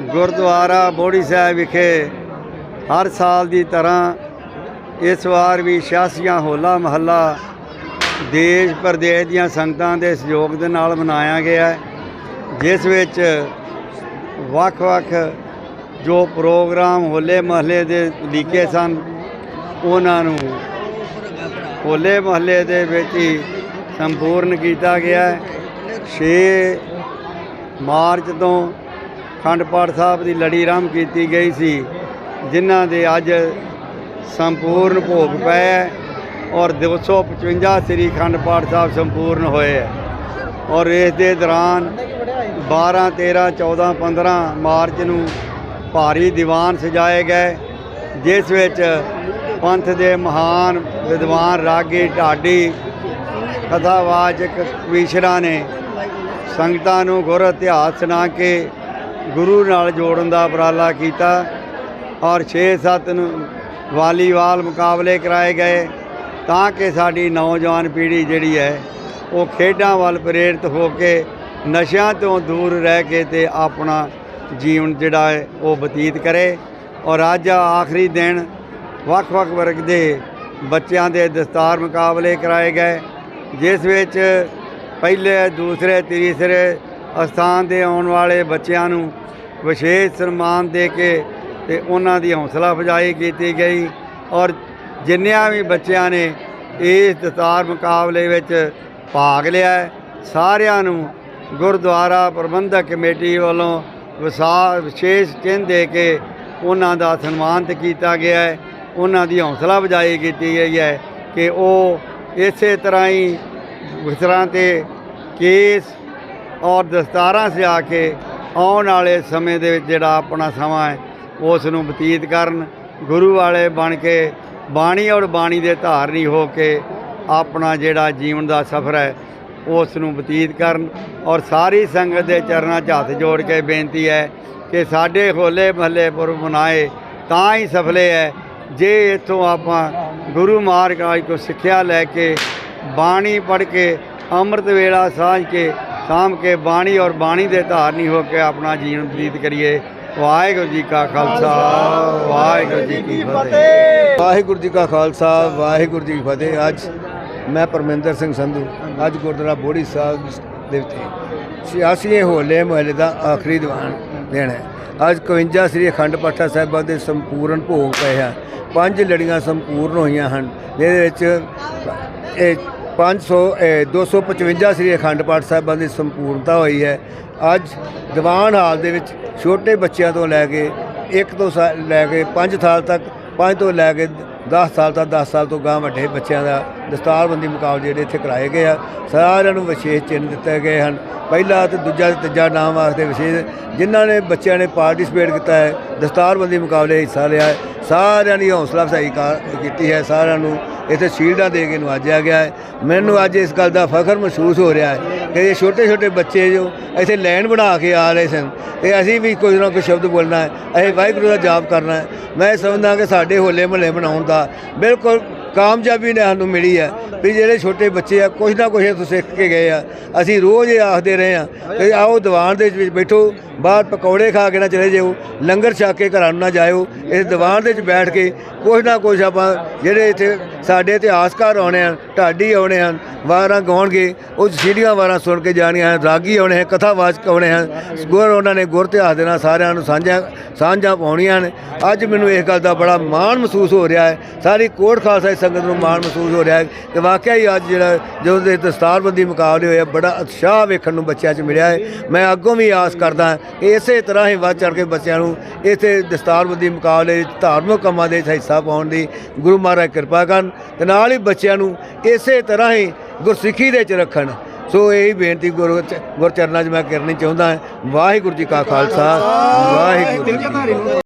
ਗੁਰਦੁਆਰਾ ਬੋੜੀ ਸਾਹਿਬ ਵਿਖੇ ਹਰ ਸਾਲ ਦੀ ਤਰ੍ਹਾਂ ਇਸ ਵਾਰ ਵੀ ਛਿਆਸੀਆਂ ਹੋਲਾ ਮਹੱਲਾ ਦੇਸ਼ ਪ੍ਰਦੇਸ਼ ਦੀਆਂ ਸੰਗਤਾਂ ਦੇ ਸਹਿਯੋਗ ਦੇ ਨਾਲ ਮਨਾਇਆ ਗਿਆ ਜਿਸ ਵਿੱਚ ਵੱਖ-ਵੱਖ ਜੋ ਪ੍ਰੋਗਰਾਮ ਹੋਲੇ ਮਹੱਲੇ ਦੇ ਲੀਕੇ ਸਨ, ਉਹਨਾਂ ਨੂੰ ਹੋਲੇ ਮਹੱਲੇ ਦੇ ਵਿੱਚ ਹੀ ਸੰਪੂਰਨ ਕੀਤਾ ਗਿਆ ਹੈ। 6 ਮਾਰਚ ਤੋਂ ਖੰਡ ਪਾਠ ਸਾਹਿਬ ਦੀ ਲੜੀ ਆਰੰਭ ਕੀਤੀ ਗਈ ਸੀ, ਜਿਨ੍ਹਾਂ ਦੇ ਅੱਜ ਸੰਪੂਰਨ ਭੋਗ ਪਏ ਹੈ ਔਰ 255 ਸ੍ਰੀ ਖੰਡ ਪਾਠ ਸਾਹਿਬ ਸੰਪੂਰਨ ਹੋਏ ਹੈ। ਔਰ ਇਸ ਦੇ ਦੌਰਾਨ 12 13 14 15 ਮਾਰਚ ਨੂੰ ਭਾਰੀ ਦੀਵਾਨ ਸਜਾਏ ਗਏ, ਜਿਸ ਵਿੱਚ ਪੰਥ ਦੇ ਮਹਾਨ ਵਿਦਵਾਨ ਰਾਗੀ ਢਾਡੀ, ਕਥਾਵਾਚਕ ਕਵੀਸ਼ਰਾਂ ਨੇ ਸੰਗਤਾਂ ਨੂੰ ਗੁਰ ਇਤਿਹਾਸ ਸੁਣਾ ਕੇ ਗੁਰੂ ਨਾਲ ਜੋੜਨ ਦਾ ਉਪਰਾਲਾ ਕੀਤਾ ਔਰ 6-7 ਨੂੰ ਵਾਲੀਬਾਲ ਮੁਕਾਬਲੇ ਕਰਾਏ ਗਏ ਤਾਂ ਕਿ ਸਾਡੀ ਨੌਜਵਾਨ ਪੀੜ੍ਹੀ ਜਿਹੜੀ ਹੈ ਉਹ ਖੇਡਾਂ ਵੱਲ ਪ੍ਰੇਰਿਤ ਹੋ ਕੇ ਨਸ਼ਿਆਂ ਤੋਂ ਦੂਰ ਰਹਿ ਕੇ ਤੇ ਆਪਣਾ ਜੀਵਨ ਜਿਹੜਾ ਹੈ ਉਹ ਬਤੀਤ ਕਰੇ ਔਰ ਅੱਜ ਆਖਰੀ ਦਿਨ ਵੱਖ-ਵੱਖ ਵਰਗ ਦੇ ਬੱਚਿਆਂ ਦੇ ਦਸਤਾਰ ਮੁਕਾਬਲੇ ਕਰਾਏ ਗਏ, ਜਿਸ ਵਿੱਚ ਪਹਿਲੇ, ਦੂਸਰੇ, ਤੀਸਰੇ ਅਸਥਾਨ ਦੇ ਆਉਣ ਵਾਲੇ ਬੱਚਿਆਂ ਨੂੰ ਵਿਸ਼ੇਸ਼ ਸਨਮਾਨ ਦੇ ਕੇ ਤੇ ਉਹਨਾਂ ਦੀ ਹੌਸਲਾ ਅਫਜ਼ਾਈ ਕੀਤੀ ਗਈ ਔਰ ਜਿੰਨਿਆਂ ਵੀ ਬੱਚਿਆਂ ਨੇ ਇਸ ਦਸਤਾਰ ਮੁਕਾਬਲੇ ਵਿੱਚ ਭਾਗ ਲਿਆ ਸਾਰਿਆਂ ਨੂੰ ਗੁਰਦੁਆਰਾ ਪ੍ਰਬੰਧਕ ਕਮੇਟੀ ਵੱਲੋਂ ਵਿਸਾ, ਵਿਸ਼ੇਸ਼ ਚਿੰਨ੍ਹ ਦੇ ਕੇ ਉਹਨਾਂ ਦਾ ਸਨਮਾਨਿਤ ਕੀਤਾ ਗਿਆ ਹੈ। ਉਹਨਾਂ ਦੀ ਹੌਸਲਾ ਅਫਜ਼ਾਈ ਕੀਤੀ ਗਈ ਹੈ ਕਿ ਉਹ ਇਸੇ ਤਰ੍ਹਾਂ ਹੀ ਵਿਸਰਾਂ ਤੇ ਕੇਸ ਔਰ ਦਸਤਾਰਾਂ ਸਜਾ ਕੇ ਆਉਣ ਵਾਲੇ ਸਮੇਂ ਦੇ ਵਿੱਚ ਜਿਹੜਾ ਆਪਣਾ ਸਮਾਂ ਹੈ, ਉਸ ਨੂੰ ਬਤੀਤ ਕਰਨ, ਗੁਰੂ ਵਾਲੇ ਬਣ ਕੇ ਬਾਣੀ ਔਰ ਬਾਣੀ ਦੇ ਧਾਰਨੀ ਹੋ ਕੇ ਆਪਣਾ ਜਿਹੜਾ ਜੀਵਨ ਦਾ ਸਫ਼ਰ ਹੈ, ਉਸ ਨੂੰ ਬਤੀਤ ਕਰਨ ਔਰ ਸਾਰੀ ਸੰਗਤ ਦੇ ਚਰਨਾਂ 'ਚ ਹੱਥ ਜੋੜ ਕੇ ਬੇਨਤੀ ਹੈ ਕਿ ਸਾਡੇ ਹੋਲੇ ਮਹੱਲੇ ਪੁਰਬ ਮਨਾਏ ਤਾਂ ਹੀ ਸਫਲੇ ਹੈ, ਜੇ ਇੱਥੋਂ ਆਪਾਂ ਗੁਰੂ ਮਹਾਰਾਜ ਕੋ ਸਿੱਖਿਆ ਲੈ ਕੇ ਬਾਣੀ ਪੜ੍ਹ ਕੇ ਅੰਮ੍ਰਿਤ ਵੇਲਾ ਸਾਂਝ ਕੇ ਸਾਂਭ ਕੇ ਬਾਣੀ ਔਰ ਬਾਣੀ ਦੇ ਧਾਰਨੀ ਹੋ ਕੇ ਆਪਣਾ ਜੀਵਨ ਬਤੀਤ ਕਰੀਏ। ਵਾਹਿਗੁਰੂ ਜੀ ਕਾ ਖਾਲਸਾ, ਵਾਹਿਗੁਰੂ ਜੀ ਕੀ ਫਤਿਹ। ਵਾਹਿਗੁਰੂ ਜੀ ਕਾ ਖਾਲਸਾ, ਵਾਹਿਗੁਰੂ ਜੀ ਕੀ ਫਤਿਹ। ਅੱਜ ਮੈਂ ਪਰਮਿੰਦਰ ਸਿੰਘ ਸੰਧੂ, ਅੱਜ ਗੁਰਦੁਆਰਾ ਬੋੜੀ ਸਾਹਿਬ ਦੇ ਵਿੱਚ ਸਿਆਸੀ ਹੋਲੇ ਮਹੱਲੇ ਦਾ ਆਖਰੀ ਦੀਵਾਨ ਦੇਣਾ ਹੈ। ਅੱਜ 51 ਸ੍ਰੀ ਅਖੰਡ ਪਾਠਾ ਸਾਹਿਬਾਂ ਦੇ ਸੰਪੂਰਨ ਭੋਗ ਪਏ ਹਨ ਪੰਜ ਲੜੀਆਂ ਸੰਪੂਰਨ ਹੋਈਆਂ ਹਨ। ਜਿਹਦੇ ਵਿੱਚ ਇਹ 500 ਇਹ 255 ਸ੍ਰੀ ਅਖੰਡ ਪਾਠ ਸਾਹਿਬਾਂ ਦੀ ਸੰਪੂਰਨਤਾ ਹੋਈ ਹੈ। ਅੱਜ ਦੀਵਾਨ ਹਾਲ ਦੇ ਵਿੱਚ ਛੋਟੇ ਬੱਚਿਆਂ ਤੋਂ ਲੈ ਕੇ 1 ਤੋਂ ਸਾ- ਲੈ ਕੇ 5 ਸਾਲ ਤੱਕ 5 ਤੋਂ ਲੈ ਕੇ 10 ਸਾਲ ਤੱਕ 10 ਸਾਲ ਤੋਂ ਗਾਂ ਵੱਡੇ ਬੱਚਿਆਂ ਦਾ ਦਸਤਾਰਬੰਦੀ ਮੁਕਾਬਲੇ ਜਿਹੜੇ ਇੱਥੇ ਕਰਾਏ ਗਏ ਆ। ਸਾਰਿਆਂ ਨੂੰ ਵਿਸ਼ੇਸ਼ ਚਿੰਨ੍ਹ ਦਿੱਤੇ ਗਏ ਹਨ। ਪਹਿਲਾ ਤੇ ਦੂਜਾ ਤੇ ਤੀਜਾ ਨਾਮ ਵਾਸਤੇ ਵਿਸ਼ੇਸ਼ ਜਿਨ੍ਹਾਂ ਨੇ ਬੱਚਿਆਂ ਨੇ ਪਾਰਟਿਸਿਪੇਟ ਕੀਤਾ ਹੈ, ਦਸਤਾਰਬੰਦੀ ਮੁਕਾਬਲੇ ਹਿੱਸਾ ਲਿਆ ਸਾਰਿਆਂ ਦੀ ਹੌਸਲਾ ਅਫਜ਼ਾਈ ਕਰ- ਕੀਤੀ ਹੈ। ਸਾਰਿਆਂ ਨੂੰ ਇੱਥੇ ਸ਼ੀਲਡਾਂ ਦੇ ਕੇ ਨਵਾਜਿਆ ਗਿਆ ਹੈ। ਮੈਨੂੰ ਅੱਜ ਇਸ ਗੱਲ ਦਾ ਫਖਰ ਮਹਿਸੂਸ ਹੋ ਰਿਹਾ ਹੈ ਕਿ ਇਹ ਛੋਟੇ ਛੋਟੇ ਬੱਚੇ ਜੋ ਇੱਥੇ ਲਾਈਨ ਬਣਾ ਕੇ ਆ ਰਹੇ ਸਨ ਤੇ ਅਸੀਂ ਵੀ ਕੁਝ ਨਾ ਕੁਝ ਸ਼ਬਦ ਬੋਲਣਾ ਹੈ, ਅਸੀਂ ਵਾਹਿਗੁਰੂ ਦਾ ਜਾਪ ਕਰਨਾ ਹੈ। ਮੈਂ ਸਮਝਦਾ ਕਿ ਸਾਡੇ ਹੋਲੇ ਮਹੱਲੇ ਬਣਾਉਣ ਦਾ ਬਿਲਕੁਲ ਕਾਮਯਾਬੀ ਨੇ ਸਾਨੂੰ ਮਿਲੀ ਹੈ ਵੀ ਜਿਹੜੇ ਛੋਟੇ ਬੱਚੇ ਆ, ਕੁਝ ਨਾ ਕੁਝ ਇੱਥੋਂ ਸਿੱਖ ਕੇ ਗਏ ਆ। ਅਸੀਂ ਰੋਜ਼ ਇਹ ਆਖਦੇ ਰਹੇ ਆ ਕਿ ਆਓ ਦੀਵਾਨ ਦੇ ਵਿੱਚ ਬੈਠੋ ਬਾਹਰ ਪਕੌੜੇ ਖਾ ਕੇ ਨਾ ਚਲੇ ਜਾਓ ਲੰਗਰ ਛਕ ਕੇ ਘਰਾਂ ਨੂੰ ਨਾ ਜਾਇਓ ਇਸ ਦੀਵਾਨ ਦੇ ਵਿੱਚ ਬੈਠ ਕੇ ਕੁਝ ਨਾ ਕੁਝ ਆਪਾਂ ਜਿਹੜੇ ਇੱਥੇ ਸਾਡੇ ਇਤਿਹਾਸਕਾਰ ਆਉਣੇ ਹਨ ਢਾਡੀ ਆਉਣੇ ਹਨ ਵਾਰਾਂ ਗਾਉਣਗੇ ਉਹ ਸੀੜੀਆਂ ਵਾਰਾਂ ਸੁਣ ਕੇ ਜਾਣੀਆਂ ਹਨ ਰਾਗੀ ਆਉਣੇ ਹਨ ਕਥਾਵਾਚਕ ਆਉਣੇ ਹਨ ਗੁਰ ਉਹਨਾਂ ਨੇ ਗੁਰ ਇਤਿਹਾਸ ਦੇ ਨਾਲ ਸਾਰਿਆਂ ਨੂੰ ਸਾਂਝਾ ਸਾਂਝਾਂ ਪਾਉਣੀਆਂ ਹਨ। ਅੱਜ ਮੈਨੂੰ ਇਸ ਗੱਲ ਦਾ ਬੜਾ ਮਾਣ ਮਹਿਸੂਸ ਹੋ ਰਿਹਾ ਹੈ ਸਾਰੀ ਕੋਟ ਖਾਲਸਾ ਦੀ ਸੰਗਤ ਨੂੰ ਮਾਣ ਮਹਿਸੂਸ ਹੋ ਰਿਹਾ ਹੈ ਕਿ ਵਾਕਿਆ ਹੀ ਅੱਜ ਜਿਹੜਾ ਜਦੋਂ ਦੇ ਦਸਤਾਰਬੰਦੀ ਮੁਕਾਬਲੇ ਹੋਏ ਆ, ਬੜਾ ਉਤਸ਼ਾਹ ਵੇਖਣ ਨੂੰ ਬੱਚਿਆਂ 'ਚ ਮਿਲਿਆ ਹੈ। ਮੈਂ ਅੱਗੋਂ ਵੀ ਆਸ ਕਰਦਾ ਇਸੇ ਤਰ੍ਹਾਂ ਹੀ ਵੱਧ ਚੜ ਕੇ ਬੱਚਿਆਂ ਨੂੰ ਇੱਥੇ ਦਸਤਾਰਬੰਦੀ ਮੁਕਾਬਲੇ ਧਾਰਮਿਕ ਕੰਮਾਂ ਦੇ ਵਿੱਚ ਹਿੱਸਾ ਪਾਉਣ ਦੀ ਗੁਰੂ ਮਹਾਰਾਜ ਕਿਰਪਾ ਕਰਨ ਤੇ ਨਾਲ ਹੀ ਬੱਚਿਆਂ ਨੂੰ ਇਸੇ ਤਰ੍ਹਾਂ ਹੀ ਗੁਰਸਿੱਖੀ ਦੇ ਵਿੱਚ ਰੱਖਣ। ਸੋ ਇਹ ਬੇਨਤੀ ਗੁਰੂ ਗੁਰਚਰਨਾਂ 'ਚ ਮੈਂ ਕਰਨੀ ਚਾਹੁੰਦਾ ਹਾਂ। ਵਾਹਿਗੁਰੂ ਜੀ ਕਾ ਖਾਲਸਾ, ਵਾਹਿਗੁਰੂ ਜੀ ਕੀ ਫਤਿਹ।